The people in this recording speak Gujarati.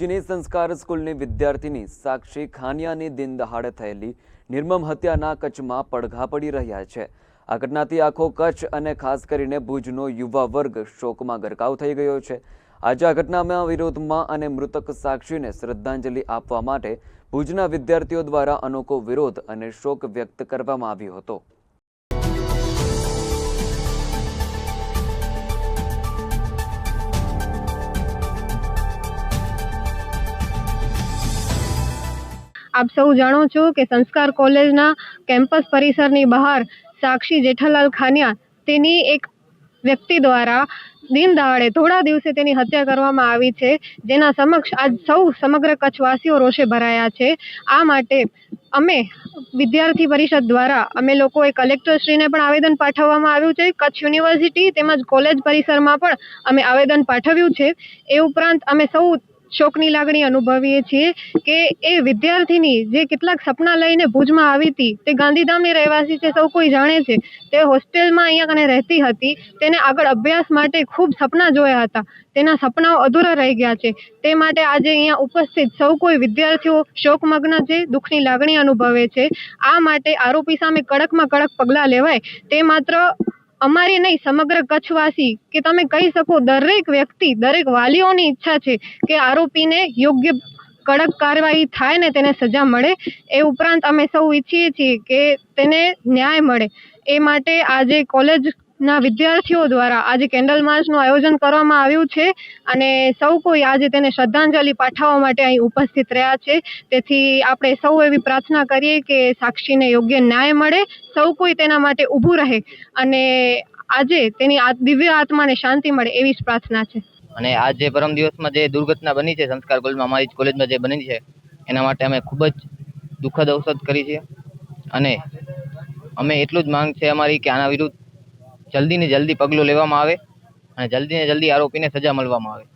ભુજની સંસ્કાર સ્કૂલની વિદ્યાર્થીની સાક્ષી ખાનિયાની દિન દહાડે થયેલી નિર્મમ હત્યાના કચ્છમાં પડઘા પડી રહ્યા છે. આ ઘટનાથી આખો કચ્છ અને ખાસ કરીને ભુજનો યુવા વર્ગ શોકમાં ગરકાવ થઈ ગયો છે. આજે આ ઘટનામાં વિરોધમાં અને મૃતક સાક્ષીને શ્રદ્ધાંજલિ આપવા માટે ભુજના વિદ્યાર્થીઓ દ્વારા અનોખો વિરોધ અને શોક વ્યક્ત કરવામાં આવ્યો હતો. આપ સૌ જાણો છો કે સંસ્કાર કોલેજના કેમ્પસ પરિસરની બહાર સાક્ષી જેઠાલાલ ખાનિયા તેની એક વ્યક્તિ દ્વારા દિન દહાડે થોડા દિવસે તેની હત્યા કરવામાં આવી છે, જેના સમક્ષ આજ સૌ સમગ્ર કચ્છવાસીઓ રોષે ભરાયા છે. આ માટે અમે વિદ્યાર્થી પરિષદ દ્વારા અમે લોકોએ કલેક્ટરશ્રીને પણ આવેદન પાઠવવામાં આવ્યું છે. કચ્છ યુનિવર્સિટી તેમજ કોલેજ પરિસરમાં પણ અમે આવેદન પાઠવ્યું છે. એ ઉપરાંત અમે સૌ શોકની લાગણી અનુભવીએ છીએ કે એ વિદ્યાર્થીની જે કેટલાક સપના લઈને ભુજમાં આવી હતી, તે ગાંધીધામની રહેવાસી છે, સૌ કોઈ જાણે છે. તે હોસ્ટેલમાં અહીંયા કને રહેતી હતી, તેને આગળ અભ્યાસ માટે ખૂબ સપના જોયા હતા. તેના સપનાઓ અધૂરા રહી ગયા છે. તે માટે આજે અહીંયા ઉપસ્થિત સૌ કોઈ વિદ્યાર્થીઓ શોકમગ્ન છે, દુઃખની લાગણી અનુભવે છે. આ માટે આરોપી સામે કડકમાં કડક પગલાં લેવાય. તે માત્ર અમારી નહીં, સમગ્ર કચ્છવાસી, કે તમે કહી શકો દરેક વ્યક્તિ, દરેક વાલીઓની ઈચ્છા છે કે આરોપીને યોગ્ય કડક કાર્યવાહી થાય ને તેને સજા મળે. એ ઉપરાંત અમે સૌ ઈચ્છીએ છીએ કે તેને ન્યાય મળે. એ માટે આજે કોલેજના વિદ્યાર્થીઓ દ્વારા આજે કેન્ડલ માર્ચનું આયોજન કરવામાં આવ્યું છે અને સૌ કોઈ આજે તેને શ્રદ્ધાંજલિ પાઠવવા માટે અહીં ઉપસ્થિત રહ્યા છે. તેથી આપણે સૌ એવી પ્રાર્થના કરીએ કે સાક્ષીને યોગ્ય ન્યાય મળે, સૌ કોઈ તેના માટે ઊભું રહે અને આજે તેની દિવ્ય આત્માને શાંતિ મળે એવી જ પ્રાર્થના છે. અને આ જે પરમ દિવસમાં જે દુર્ઘટના બની છે, સંસ્કાર કોલેજમાં અમારી કોલેજમાં જે બની છે, એના માટે અમે ખૂબ જ દુઃખદ અવસદ કરી છે. અને અમે એટલું જ માંગ છે અમારી કે આના વિરુદ્ધ જલ્દી ને જલ્દી પગલું લેવામાં આવે અને જલ્દીને જલ્દી આરોપીને સજા મળવામાં આવે.